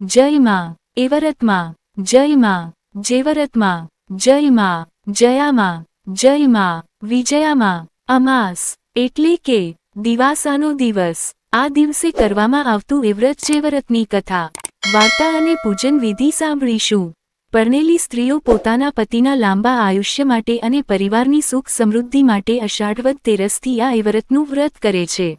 જય માં એવરતમાં જય માં જેવરતમાં જય માં જયામાં જય માં વિજયામાં અમાસ, એટલે કે દિવાસાનો દિવસ. આ દિવસે કરવામાં આવતું એવ્રત જેવરતની કથા, વાર્તા અને પૂજન વિધિ સાંભળીશું. પરણેલી સ્ત્રીઓ પોતાના પતિના લાંબા આયુષ્ય માટે અને પરિવારની સુખ સમૃદ્ધિ માટે અષાઢવદ તેરસથી આ એવરતનું વ્રત કરે છે.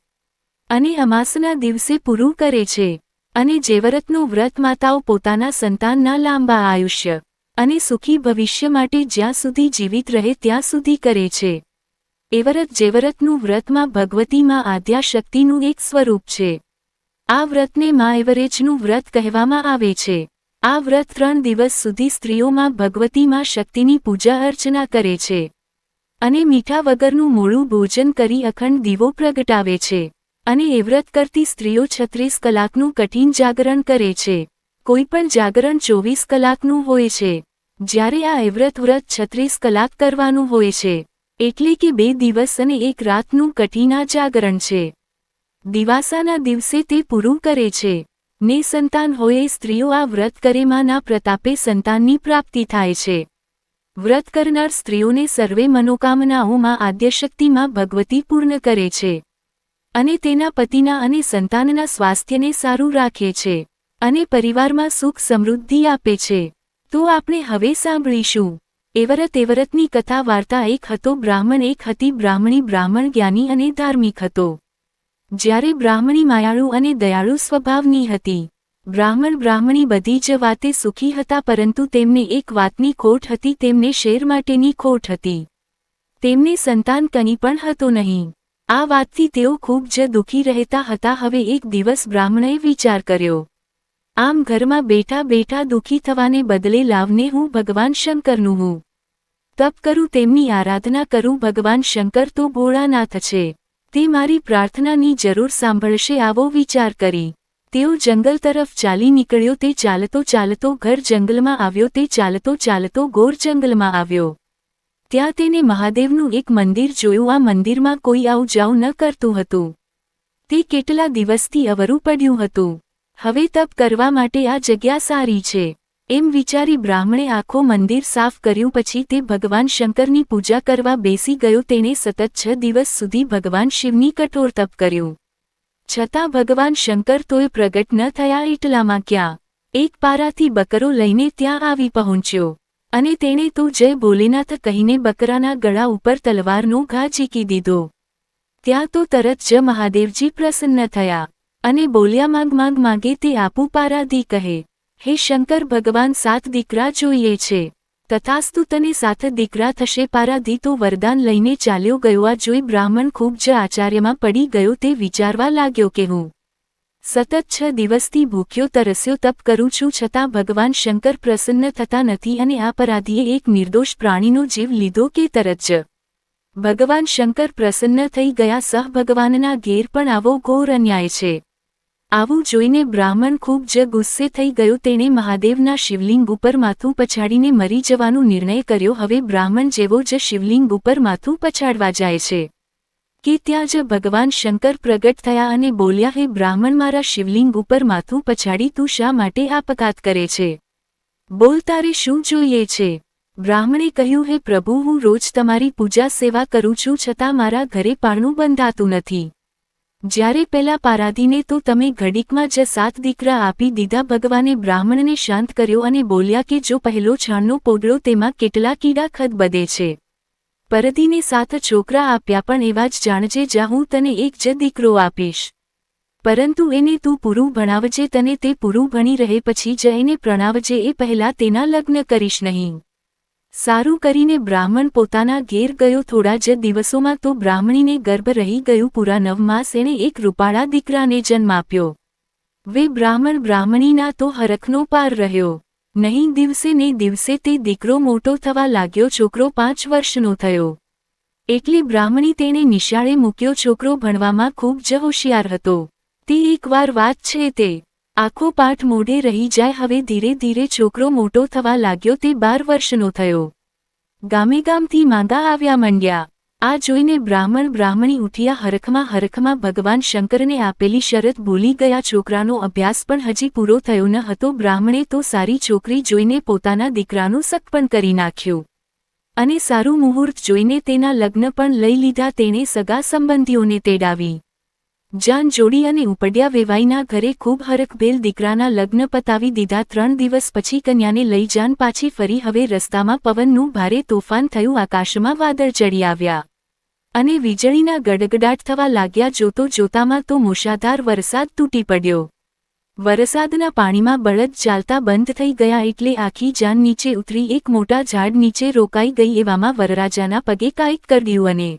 અને અમાસના દિવસે પૂરું કરે છે. અને જેવરતનું વ્રત માતાઓ પોતાના સંતાનના લાંબા આયુષ્ય અને સુખી ભવિષ્ય માટે જ્યાં સુધી જીવિત રહે ત્યાં સુધી કરે છે. એવરત જેવરતનું વ્રતમાં ભગવતીમાં આદ્યાશક્તિનું એક સ્વરૂપ છે. આ વ્રતને મા એવરેજનું વ્રત કહેવામાં આવે છે. આ વ્રત ત્રણ દિવસ સુધી સ્ત્રીઓમાં ભગવતીમાં શક્તિની પૂજા અર્ચના કરે છે. અને મીઠા વગરનું મોડું ભોજન કરી અખંડ દીવો પ્રગટાવે છે. અને એ વ્રત કરતી સ્ત્રીઓ છત્રીસ કલાકનું કઠિન જાગરણ કરે છે. કોઈપણ જાગરણ ચોવીસ કલાકનું હોય છે. જ્યારે આ એવ્રત વ્રત છત્રીસ કલાક કરવાનું હોય છે. એટલે કે બે દિવસ અને એક રાતનું કઠિના જાગરણ છે. દિવાસાના દિવસે તે પૂરું કરે છે. ને સંતાન હોય સ્ત્રીઓ આ વ્રત કરેમાંના પ્રતાપે સંતાનની પ્રાપ્તિ થાય છે. વ્રત કરનાર સ્ત્રીઓને સર્વે મનોકામનાઓમાં આદ્યશક્તિમાં ભગવતી પૂર્ણ કરે છે. અને તેના પતિના અને સંતાનના સ્વાસ્થ્યને સારું રાખે છે અને પરિવારમાં સુખ સમૃદ્ધિ આપે છે. તો આપણે હવે સાંભળીશું. એવરત એવરતની કથા વાર્તા એક હતો બ્રાહ્મણ એક હતી બ્રાહ્મણી બ્રાહ્મણ જ્ઞાની અને ધાર્મિક હતો. જ્યારે બ્રાહ્મણી માયાળુ અને દયાળુ સ્વભાવની હતી. બ્રાહ્મણ બ્રાહ્મણી બધી જ વાતે સુખી હતા પરંતુ તેમને એક વાતની ખોટ હતી, તેમને શેર માટેની ખોટ હતી. તેમને સંતાન કની પણ હતો નહીં. આ વાતથી તેઓ ખૂબ જ દુઃખી રહેતા હતા. હવે એક દિવસ બ્રાહ્મણએ વિચાર કર્યો, આમ ઘરમાં બેઠા બેઠા દુઃખી થવાને બદલે લાવને હું ભગવાન શંકરનું હું. તપ કરું, તેમની આરાધના કરું, ભગવાન શંકર તો ભોળાનાથ છે. તે મારી પ્રાર્થનાની જરૂર સાંભળશે. આવો વિચાર કરી, તેઓ જંગલ તરફ ચાલી નીકળ્યો. તે ચાલતો ચાલતો ઘર જંગલમાં આવ્યો, તે ચાલતો ચાલતો ગોર જંગલમાં આવ્યો. ત્યાં તેને મહાદેવનું એક મંદિર જોયું. આ મંદિરમાં કોઈ આવ જાવ ન કરતું હતું. તે કેટલા દિવસથી અવરું પડ્યું હતું. હવે તપ કરવા માટે આ જગ્યા સારી છે. એમ વિચારી બ્રાહ્મણે આખો મંદિર સાફ કર્યું. પછી તે ભગવાન શંકરની પૂજા કરવા બેસી ગયો. તેણે સતત છ દિવસ સુધી ભગવાન શિવની કઠોર તપ કર્યું. છતાં ભગવાન શંકર તોય પ્રગટ ન થયા એટલામાં ક્યાં? એક પારાથી બકરો લઈને ત્યાં આવી પહોંચ્યો. અને તેણે તો જય ભોલેનાથ કહીને બકરાના ગળા ઉપર તલવારનો ઘા ચીકી દીધો. ત્યાં તો તરત જ મહાદેવજી પ્રસન્ન થયા અને બોલ્યા, માંગ માંગ, માગે તે આપું પારાધી કહે. હે શંકર, ભગવાન સાત દીકરા જોઈએ છે. તથાસ્તુ તને સાત દીકરા થશે પારાધી. તો વરદાન લઈને ચાલ્યો ગયો. આ જોઈ બ્રાહ્મણ ખૂબ જ આચાર્યમાં પડી ગયો તે વિચારવા લાગ્યો કે હું સતત છ દિવસથી ભૂખ્યો તરસ્યો તપ કરું છું છતાં ભગવાન શંકર પ્રસન્ન થતા નથી અને આ પરાધીએ એક નિર્દોષ પ્રાણીનો જીવ લીધો કે તરત જ. ભગવાન શંકર પ્રસન્ન થઈ ગયા સહ ભગવાનના ઘેર પણ આવો ઘોર અન્યાય છે. આવું જોઈને બ્રાહ્મણ ખૂબ જ ગુસ્સે થઈ ગયો તેણે મહાદેવના શિવલિંગ ઉપર માથું પછાડીને મરી જવાનો નિર્ણય કર્યો. હવે બ્રાહ્મણ જેવો જ શિવલિંગ ઉપર માથું પછાડવા જાય છે. કે ત્યાં જ ભગવાન શંકર પ્રગટ થયા અને બોલ્યા, હે બ્રાહ્મણ, મારા શિવલિંગ ઉપર માથું પછાડી તું શા માટે આપઘાત કરે છે? બોલ તારે શું જોઈએ છે? બ્રાહ્મણે કહ્યું, હે પ્રભુ, હું રોજ તમારી પૂજા સેવા કરું છું, છતાં મારા ઘરે પાણું બંધાતું નથી. જ્યારે પેલા પારાધીને તો તમે ઘડીકમાં જ સાત દીકરા આપી દીધા, ભગવાને બ્રાહ્મણને શાંત કર્યો અને બોલ્યા કે જો પહેલો છાણનો પોગળો તેમાં કેટલા કીડા ખદ બધે છે? પરધીને સાત છોકરા આપ્યા પણ એવા જ જાણજે જા હું તને એક જ દીકરો આપીશ. પરંતુ એને તું પૂરું ભણાવજે તને તે પૂરું ભણી રહે પછી જ એને પ્રણાવજે એ પહેલાં તેના લગ્ન કરીશ નહીં. સારું કરીને બ્રાહ્મણ પોતાના ઘેર ગયો થોડા જ દિવસોમાં તો બ્રાહ્મણીને ગર્ભ રહી ગયું પૂરા નવ માસ એણે એક રૂપાળા દીકરાને જન્મ આપ્યો. વે બ્રાહ્મણ બ્રાહ્મણીના તો હરખનો પાર રહ્યો. નહીં, દિવસે ને દિવસે તે દીકરો મોટો થવા લાગ્યો, છોકરો પાંચ વર્ષનો થયો. એટલે બ્રાહ્મણી તેણે નિશાળે મૂક્યો છોકરો ભણવામાં ખૂબ જ હોશિયાર હતો. તે એકવાર વાત છે તે, આખો પાઠ મોઢે રહી જાય, હવે ધીરે ધીરે છોકરો મોટો થવા લાગ્યો, તે બાર વર્ષનો થયો. ગામે ગામથી માંગા આવ્યા મંડ્યા. આ જોઈને બ્રાહ્મણ બ્રાહ્મણી ઉઠ્યા હરખમાં હરખમાં ભગવાન શંકરને આપેલી શરત ભૂલી ગયા. છોકરાનો અભ્યાસ પણ હજી પૂરો થયો ન હતો. બ્રાહ્મણે તો સારી છોકરી જોઈને પોતાના દીકરાનું સગપણ કરી નાખ્યું અને સારું મુહૂર્ત જોઈને તેના લગ્ન પણ લઈ લીધા. તેણે સગા સંબંધીઓને તેડાવી, જાન જોડી અને ઉપડ્યા. વેવાઈના ઘરે ખૂબ હરખભેલ દીકરાના લગ્ન પતાવી દીધા. ત્રણ દિવસ પછી કન્યાને લઈ જાન પાછી ફરી. હવે રસ્તામાં પવનનું ભારે તોફાન થયું. આકાશમાં વાદળ ચડી આવ્યા. અને વીજળીના ગડગડાટ થવા લાગ્યા જોતો જોતામાં તો મૂશાધાર વરસાદ તૂટી પડ્યો. વરસાદના પાણીમાં બળદ ચાલતા બંધ થઈ ગયા એટલે આખી જાન નીચે ઉતરી એક મોટા ઝાડ નીચે રોકાઈ ગઈ એવામાં વરરાજાના પગે કાંઈક કર્યું અને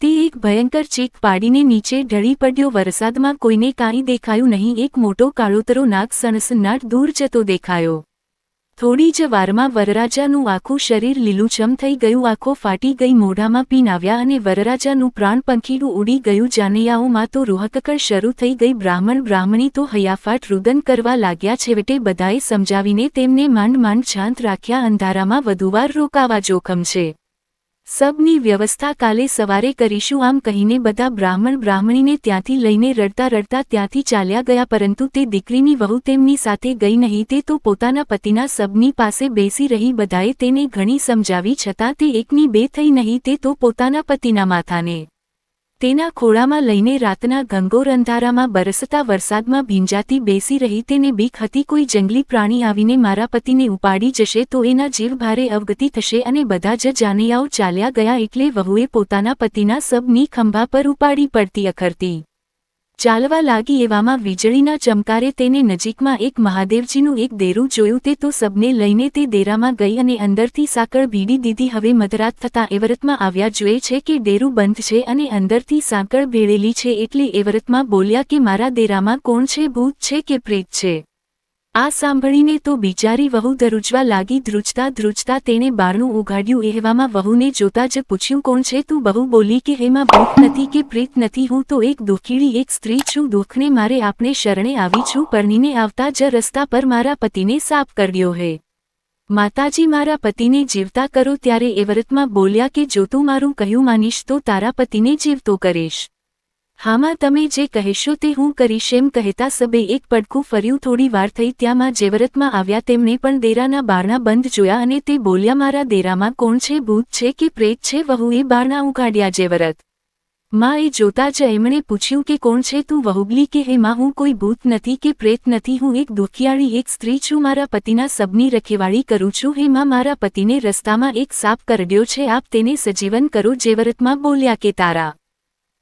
તે એક ભયંકર ચીક પાડીને નીચે ઢળી પડ્યો. વરસાદમાં કોઈને કાંઈ દેખાયું નહીં, એક મોટો કાળોતરો નાગ સણસનાટ દૂર જતો દેખાયો. થોડી જ વારમાં વરરાજાનું આખું શરીર લીલુંછમ થઈ ગયું. આંખો ફાટી ગઈ, મોઢામાં પીન આવ્યા અને વરરાજાનું પ્રાણ પંખીડું ઉડી ગયું. જાનૈયાઓમાં તો રૂહકકળ શરૂ થઈ ગઈ. બ્રાહ્મણ બ્રાહ્મણી તો હૈયાફાટ રુદન કરવા લાગ્યા. છેવટે બધાએ સમજાવીને તેમને માંડ માંડ શાંત રાખ્યા. અંધારામાં વધુવાર રોકાવા જોખમ છે. સબની વ્યવસ્થા કાલે સવારે કરીશું. આમ કહીને બધા બ્રાહ્મણ બ્રાહ્મણીને ત્યાંથી લઈને રડતા રડતા ત્યાંથી ચાલ્યા ગયા, પરંતુ તે દીકરીની વહુ તેમની સાથે ગઈ નહીં. તે તો પોતાના પતિના સબની પાસે બેસી રહી. બધાએ તેને ઘણી સમજાવી, છતાં તે એકની બે થઈ નહીં. તે તો પોતાના પતિના માથાને તેના ખોળામાં લઈને રાતના ઘંગોર અંધારામાં બરસતા વરસાદમાં ભીંજાતી બેસી રહી તેને બીક હતી, કોઈ જંગલી પ્રાણી આવીને મારા પતિને ઉપાડી જશે તો એના જીવ ભારે અવગતિ થશે અને બધા જ જાનૈયાઓ ચાલ્યા ગયા એટલે વહુએ પોતાના પતિના સબની ખંભા પર ઉપાડી પડતી અખરતી. ચાલવા લાગી એવામાં વીજળીના ચમકારે તેને નજીકમાં એક મહાદેવજીનું એક દેરું જોયું તે તો સબને લઈને તે દેરામાં ગઈ અને અંદરથી સાંકળ ભીડી દીધી. હવે મધરાત થતાં એવરતમાં આવ્યા જોઈએ છે કે ડેરું બંધ છે અને અંદરથી સાંકળ ભેળેલી છે એટલે એવરતમાં બોલ્યા કે મારા દેરામાં કોણ છે? ભૂત છે કે પ્રેત છે? આ સાંભળીને તો બિચારી વહુ ધ્રુજવા લાગી ધ્રુજતા ધ્રુજતા તેણે બારણું ઉઘાડ્યું. એવામાં વહુને જોતા જ પૂછ્યું, કોણ છે તું? બહુ બોલી કે, એમાં ભૂત નથી કે પ્રેત નથી, હું તો એક દુઃખીડી એક સ્ત્રી છું. દુઃખને મારે આપને શરણે આવી છું, પરણીને આવતા જ રસ્તા પર મારા પતિને સાફ કર્યો હે. માતાજી, મારા પતિને જીવતા કરો. ત્યારે એવરતમાં બોલ્યા કે, જો તું મારું કહ્યું માનીશ, તો તારા પતિને જીવતો કરીશ. હામાં તમે જે કહેશો તે હું કરીશ એમ કહેતા સબે એક પડખું ફર્યું થોડી વાર થઈ ત્યાંમાં જેવરતમાં આવ્યા તેમને પણ દેરાના બારણા બંધ જોયા અને તે બોલ્યા, મારા દેરામાં કોણ છે? ભૂત છે કે પ્રેત છે? વહુએ બારણા ઉગાડ્યા જેવરત. માં એ જોતા જ એમણે પૂછ્યું કે કોણ છે તું? વહુગલી કે હેમાં હું કોઈ ભૂત નથી કે પ્રેત નથી, હું એક દુખિયાળી એક સ્ત્રી છું, મારા પતિના સબની રખેવાળી કરું છું. હેમાં મારા પતિને રસ્તામાં એક સાપ કરડ્યો છે, આપ તેને સજીવન કરો. જેવરતમાં બોલ્યા કે, તારા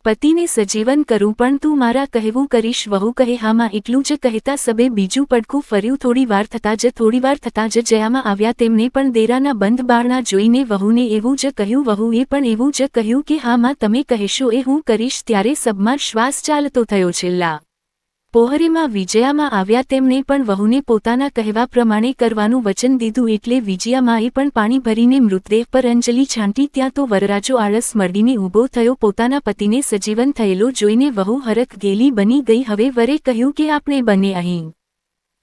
પતિને સજીવન કરું પણ તું મારા કહેવું કરીશ, વહુ કહે હામાં એટલું જ કહેતા સબે બીજું પડખું ફર્યું. થોડી વાર થતાં જ, થોડી વાર થતાં જ જયામાં આવ્યા તેમને પણ દેરાના બંધ બારણા જોઈને વહુને એવું જ કહ્યું. વહુએ પણ એવું જ કહ્યું કે હામાં તમે કહેશો, એ હું કરીશ. ત્યારે સબમાં શ્વાસ ચાલતો થયો છેલ્લા પોહરેમાં વિજયામાં આવ્યા તેમને પણ વહુને પોતાના કહેવા પ્રમાણે કરવાનું વચન દીધું એટલે વિજયામાએ પણ પાણી ભરીને મૃતદેહ પર અંજલિ છાંટી ત્યાં તો વરરાજો આળસ મરડીને ઊભો થયો. પોતાના પતિને સજીવન થયેલો જોઈને વહુ હરખ ગેલી બની ગઈ. હવે વરે કહ્યું કે આપણે બને અહીં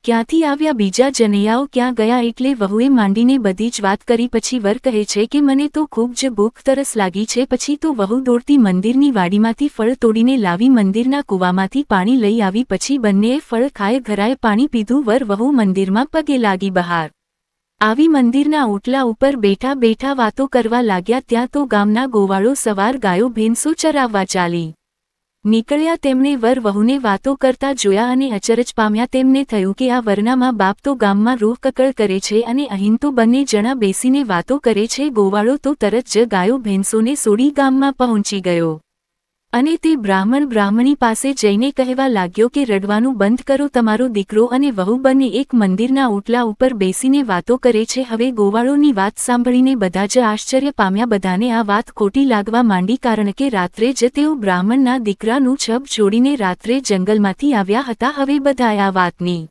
ક્યાંથી આવ્યા બીજા જનૈયાઓ ક્યાં ગયા એટલે વહુએ માંડીને બધી જ વાત કરી. પછી વર કહે છે કે મને તો ખૂબ જ ભૂખ તરસ લાગી છે. પછી તો વહુ દોડતી મંદિરની વાડીમાંથી ફળ તોડીને લાવી મંદિરના કૂવામાંથી પાણી લઈ આવી. પછી બંનેએ ફળ ખાય ઘરાએ પાણી પીધું. વર વહુ મંદિરમાં પગે લાગી બહાર. આવી મંદિરના ઓટલા ઉપર બેઠા બેઠા વાતો કરવા લાગ્યા. ત્યાં તો ગામના ગોવાળો સવાર ગાયો ભેંસો ચરાવવા ચાલી. નીકળ્યા તેમણે વર વહુને વાતો કરતા જોયા અને અચરજ પામ્યા તેમને થયું કે આ વરનામાં બાપ તો ગામમાં રૂહ કકળ કરે છે અને અહીં તો બંને જણા બેસીને વાતો કરે છે, ગોવાળો તો તરત જ ગાયો ભેંસોને સોડી ગામમાં પહોંચી ગયો. અને તે બ્રાહ્મણ બ્રાહ્મણી પાસે જઈને કહેવા લાગ્યો કે રડવાનું બંધ કરો, તમારો દીકરો અને વહુ બંને એક મંદિરના ઓટલા ઉપર બેસીને વાતો કરે છે. હવે ગોવાળોની વાત સાંભળીને બધા જ આશ્ચર્ય પામ્યા. બધાને આ વાત ખોટી લાગવા માંડી કારણ કે રાત્રે જ તેઓ બ્રાહ્મણના દીકરાનું છબ છોડીને રાત્રે જંગલમાંથી આવ્યા હતા. હવે બધાએ આ વાતની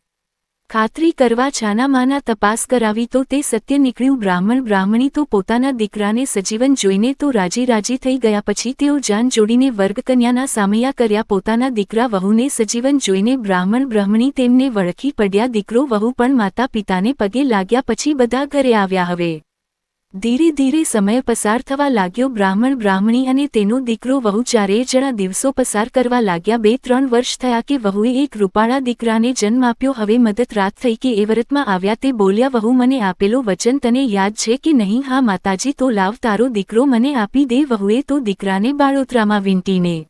ખાતરી કરવા છાનામાના તપાસ કરાવી તો તે સત્ય નીકળ્યું. બ્રાહ્મણ, બ્રાહ્મણી તો પોતાના દીકરાને સજીવન જોઈને તો રાજી રાજી થઈ ગયા પછી તેઓ જાન જોડીને વર્ગકન્યાના સામૈયા કર્યા. પોતાના દીકરા વહુને સજીવન જોઈને બ્રાહ્મણ, બ્રાહ્મણી તેમને વળખી પડ્યા. દીકરો વહુ પણ માતા પિતાને પગે લાગ્યા પછી બધા ઘરે આવ્યા હવે. ધીરે ધીરે સમય પસાર થવા લાગ્યો. બ્રાહ્મણ, બ્રાહ્મણી અને તેનો દીકરો વહુ ચારેય જણા દિવસો પસાર કરવા લાગ્યા. બે, ત્રણ વર્ષ થયા કે વહુએ એક રૂપાળા દીકરાને જન્મ આપ્યો. હવે મદદ રાત થઈ કે એ વ્રતમાં આવ્યા તે બોલ્યા, વહુ, મને આપેલો વચન તને યાદ છે કે નહીં? હા, માતાજી, તો લાવ, તારો દીકરો મને આપી દે. વહુએ તો દીકરાને બાળોતરામાં વીંટીને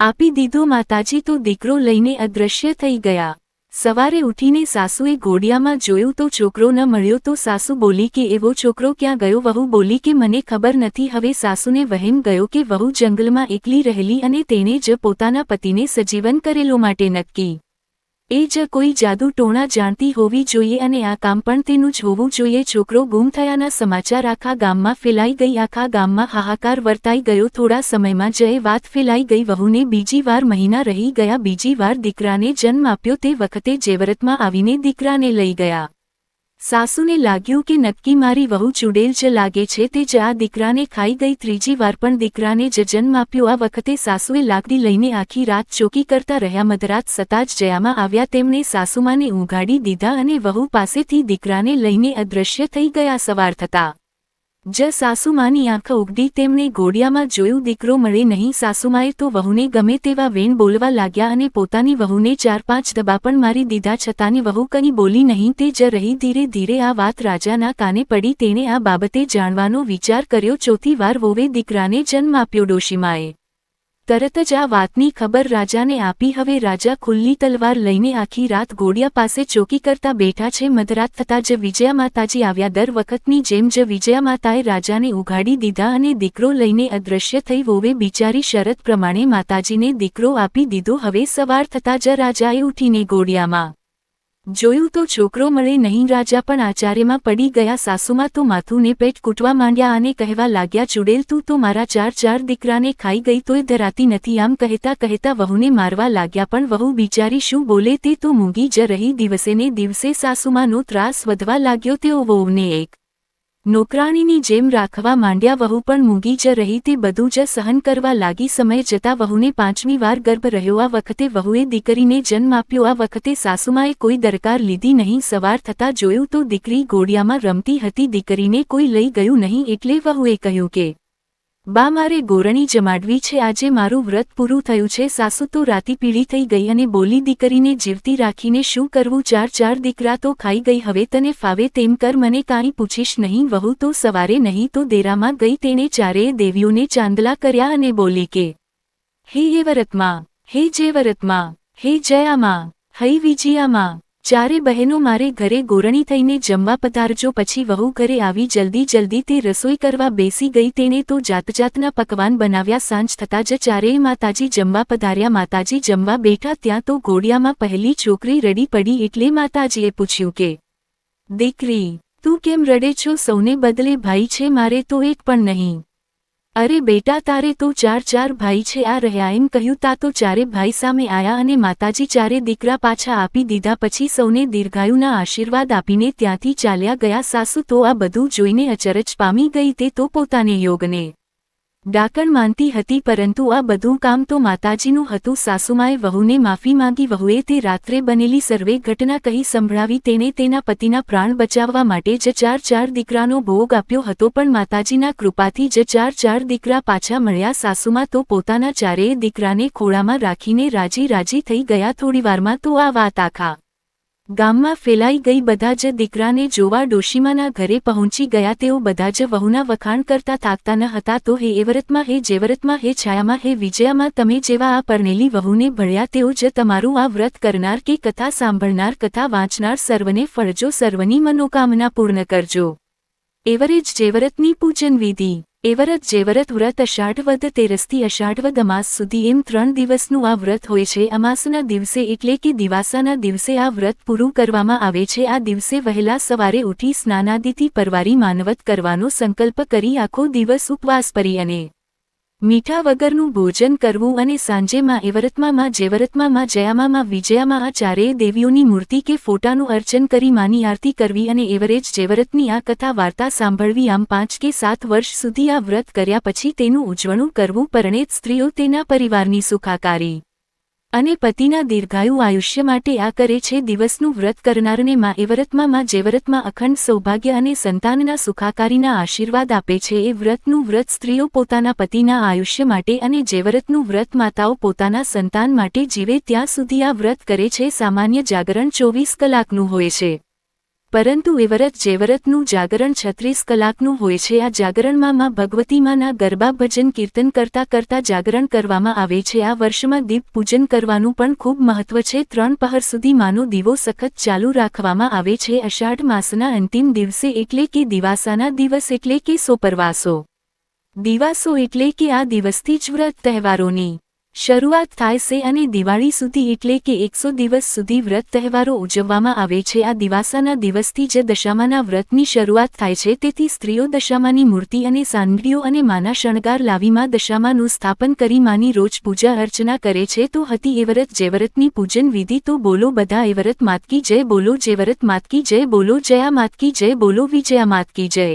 આપી દીધો. માતાજી, તો દીકરો લઈને અદૃશ્ય થઈ ગયા. સવારે ઉઠીને સાસુએ ઘોડિયામાં જોયું તો છોકરો ન મળ્યો તો સાસુ બોલી કે, એવો છોકરો ક્યાં ગયો? વહુ બોલી કે, મને ખબર નથી, હવે સાસુને વહેમ ગયો કે વહુ જંગલમાં એકલી રહેલી અને તેણે જ પોતાના પતિને સજીવન કરેલો માટે નક્કી એ જ કોઈ જાદુ ટોણા જાણતી હોવી જોઈએ અને આ કામ પણ તેનું જ હોવું જોઈએ. છોકરો ગુમ થયાના સમાચાર આખા ગામમાં ફેલાઈ ગઈ, આખા ગામમાં હાહાકાર વર્તાઈ ગયો. થોડા સમયમાં જયે વાત ફેલાઈ ગઈ. વહુને બીજી વાર મહિના રહી ગયા. બીજી વાર દીકરાને જન્મ આપ્યો. તે વખતે જેવરતમાં આવીને દીકરાને લઈ ગયા. સાસુને લાગ્યું કે નક્કી મારી વહુ ચૂડેલ જ લાગે છે તે જ આ દીકરાને ખાઈ ગઈ ત્રીજી વાર પણ દીકરાને જ જન્મ આપ્યો. આ વખતે સાસુએ લાકડી લઈને આખી રાત ચોકી કરતા રહ્યા. મધરાત સતા જ જયામાં આવ્યા. તેમણે સાસુમાને ઊંઘાડી દીધા અને વહુ પાસેથી દીકરાને લઈને અદૃશ્ય થઈ ગયા. સવાર થતા જ સાસુમાની આંખ ઉગડી તેમણે ઘોડિયામાં જોયું દીકરો મળે નહીં. સાસુમાએ તો વહુને ગમે તેવા વેણ બોલવા લાગ્યા અને પોતાની વહુને ચાર પાંચ દબા પણ મારી દીધા છતાંની વહુ કંઈ બોલી નહીં. તે જ રહી ધીરે ધીરે આ વાત રાજાના કાને પડી. તેણે આ બાબતે જાણવાનો વિચાર કર્યો. ચોથી વાર વોવે દીકરાને જન્મ આપ્યો ડોશીમાએ. તરત જ આ વાતની ખબર રાજાને આપી. હવે રાજા ખુલ્લી તલવાર લઈને આખી રાત ઘોડિયા પાસે ચોકી કરતા બેઠા છે. મધરાત થતાં જ વિજયા માતાજી આવ્યા. દર વખતની જેમ જ વિજયા માતાએ રાજાને ઉઘાડી દીધા અને દીકરો લઈને અદૃશ્ય થઈ વોવે બિચારી શરત પ્રમાણે માતાજીને દીકરો આપી દીધો. હવે સવાર થતાં જ રાજાએ ઉઠીને ઘોડિયામાં જોયું તો છોકરો મળે નહીં, રાજા પણ આચાર્યમાં પડી ગયા. સાસુમાં તો માથુંને પેટ કૂટવા માંડ્યા અને કહેવા લાગ્યા, ચૂડેલ, તું તો મારા ચાર ચાર દીકરાને ખાઈ ગઈ તોય ધરાતી નથી. આમ કહેતા કહેતા વહુને મારવા લાગ્યા, પણ વહુ બિચારી શું બોલે તે તો મૂંગી જ રહી. દિવસેને દિવસે સાસુમાનો ત્રાસ વધવા લાગ્યો, તેઓ વહુને એક નોકરાણીની જેમ રાખવા માંડ્યા વહુ પણ મૂંગી જ રહી તે બધું જ સહન કરવા લાગી સમય જતા વહુને પાંચમી વાર ગર્ભ રહ્યો. આ વખતે વહુએ દીકરીને જન્મ આપ્યો. આ વખતે સાસુમાએ કોઈ દરકાર લીધી નહીં. સવાર થતાં જોયું તો દીકરી ગોળિયામાં રમતી હતી. દીકરીને કોઈ લઈ ગયું નહીં. એટલે વહુએ કહ્યું કે બા મારે ગોરણી જમાડવી છે. આજે મારું વ્રત પૂરું થયું છે. સાસુ તો રાતી પીળી થઈ ગઈ અને બોલી દીકરીને જીવતી રાખીને શું કરવું? ચાર ચાર દીકરા તો ખાઈ ગઈ. હવે તને ફાવે તેમ કર. મને કાંઈ પૂછીશ નહીં. વહુ તો સવારે નહીં તો દેરામાં ગઈ. તેણે ચારેય દેવીઓને ચાંદલા કર્યા અને બોલી કે, હે એ વરતમાં, હે જે વરતમાં, હે જયામાં હૈ વિજયામાં ચારે બહેનો મારે ઘરે ગોરણી થઈને જમવા પધારજો પછી વહુ ઘરે આવી જલ્દી જલ્દી તે રસોઈ કરવા બેસી ગઈ તેણે તો જાતજાતના પકવાન બનાવ્યા સાંજ થતાં જ ચારેય માતાજી જમવા પધાર્યા. માતાજી જમવા બેઠા ત્યાં તો ઘોડિયામાં પહેલી છોકરી રડી પડી એટલે માતાજીએ પૂછ્યું કે, દીકરી, તું કેમ રડે છો? સૌને બદલે ભાઈ છે, મારે તો એક પણ નહીં. અરે બેટા, તારે તો ચાર ચાર ભાઈ છે, આ રહ્યા. એમ કહ્યું તા તો ચારે ભાઈ સામે આયા અને માતાજી ચારે દીકરા પાછા આપી દીધા. પછી સૌને દીર્ઘાયુના આશીર્વાદ આપીને ત્યાંથી ચાલ્યા ગયા. સાસુ તો આ બધું જોઈને અચરજ પામી ગઈ તે તો પોતાને યોગને ડાકણ માનતી હતી, પરંતુ આ બધું કામ તો માતાજીનું હતું. સાસુમાએ વહુને માફી માંગી, વહુએ તે રાત્રે બનેલી સર્વે ઘટના કહી સંભળાવી, તેણે તેના પતિના પ્રાણ બચાવવા માટે જ ચાર ચાર દીકરાનો ભોગ આપ્યો હતો, પણ માતાજીના કૃપાથી જ ચાર ચાર દીકરા પાછા મળ્યા. સાસુમાં તો પોતાના ચારેય દીકરાને ખોળામાં રાખીને રાજી રાજી થઈ ગયા. થોડીવારમાં તો આ વાત આખા ગામમાં ફેલાઈ ગઈ બધા જ દીકરાને જોવા ડોશીમાના ઘરે પહોંચી ગયા તેઓ બધા જ વહુના વખાણ કરતા થાકતા ન હતા. તો હે એવરતમાં હે જેવરતમાં હે છાયામાં હે વિજયામાં તમે જેવા આ પરણેલી વહુને ભળ્યા તેઓ જ તમારું આ વ્રત કરનાર કે કથા સાંભળનાર, કથા વાંચનાર સર્વને ફળજો, સર્વની મનોકામના પૂર્ણ કરજો. એવરેજ જેવરતની પૂજન વિધિ. એવરત જેવરત વ્રત અષાઢવદ તેરસથી અષાઢવદ અમાસ સુધી એમ ત્રણ દિવસનું આ વ્રત હોય છે. અમાસના દિવસે એટલે કે દિવાસાના દિવસે આ વ્રત પૂરું કરવામાં આવે છે. આ દિવસે વહેલા સવારે ઉઠી સ્નાનાદિથી પરવારી માનવત કરવાનો સંકલ્પ કરી આખો દિવસ ઉપવાસ પરી અને મીઠા વગરનું ભોજન કરવું અને સાંજે માં એવરતમાં માં જેવરતમાં માં જયામાં માં વિજયામાં આ ચારેય દેવીઓની મૂર્તિ કે ફોટાનું અર્ચન કરી માની આરતી કરવી અને એવરેજ જેવરતની આ કથા વાર્તા સાંભળવી આમ પાંચ કે સાત વર્ષ સુધી આ વ્રત કર્યા પછી તેનું ઉજવણું કરવું પરણેત સ્ત્રીઓ તેના પરિવારની સુખાકારી. અને પતિના દીર્ઘાયુ આયુષ્ય માટે આ કરે છે દિવસનું વ્રત કરનારને માં એવરતમાં માં જેવરતમાં અખંડ સૌભાગ્ય અને સંતાનના સુખાકારીના આશીર્વાદ આપે છે. એ વ્રતનું વ્રત સ્ત્રીઓ પોતાના પતિના આયુષ્ય માટે અને જેવરતનું વ્રત માતાઓ પોતાના સંતાન માટે જીવે ત્યાં સુધી આ વ્રત કરે છે. સામાન્ય જાગરણ ચોવીસ કલાકનું હોય છે. પરંતુ એવરત જેવરતનું જાગરણ છત્રીસ કલાકનું હોય છે. આ જાગરણમાં માં ભગવતીમાંના ગરબા ભજન કીર્તન કરતા કરતા જાગરણ કરવામાં આવે છે. આ વર્ષમાં દીપ પૂજન કરવાનું પણ ખૂબ મહત્વ છે. ત્રણ પહર સુધી માનો દીવો સખત ચાલુ રાખવામાં આવે છે. અષાઢ માસના અંતિમ દિવસે એટલે કે દિવાસાના દિવસ એટલે કે સોપરવાસો. દિવાસો એટલે કે આ દિવસથી જ વ્રત તહેવારોની શરૂઆત થાય છે અને દિવાળી સુધી એટલે કે એકસો દિવસ સુધી વ્રત તહેવારો ઉજવવામાં આવે છે. આ દિવાસાના દિવસથી જે દશામાના વ્રતની શરૂઆત થાય છે. તેથી સ્ત્રીઓ દશામાની મૂર્તિ અને સાંગડીઓ અને માના શણગાર લાવીમાં દશામાનું સ્થાપન કરી માની રોજ પૂજા અર્ચના કરે છે. તો હતી એવરત જેવરતની પૂજન વિધિ તો બોલો બધા એવરત માતકી જય બોલો જેવરત માતકી જય બોલો જયા માતકી જય બોલો વિજયા માતકી જય.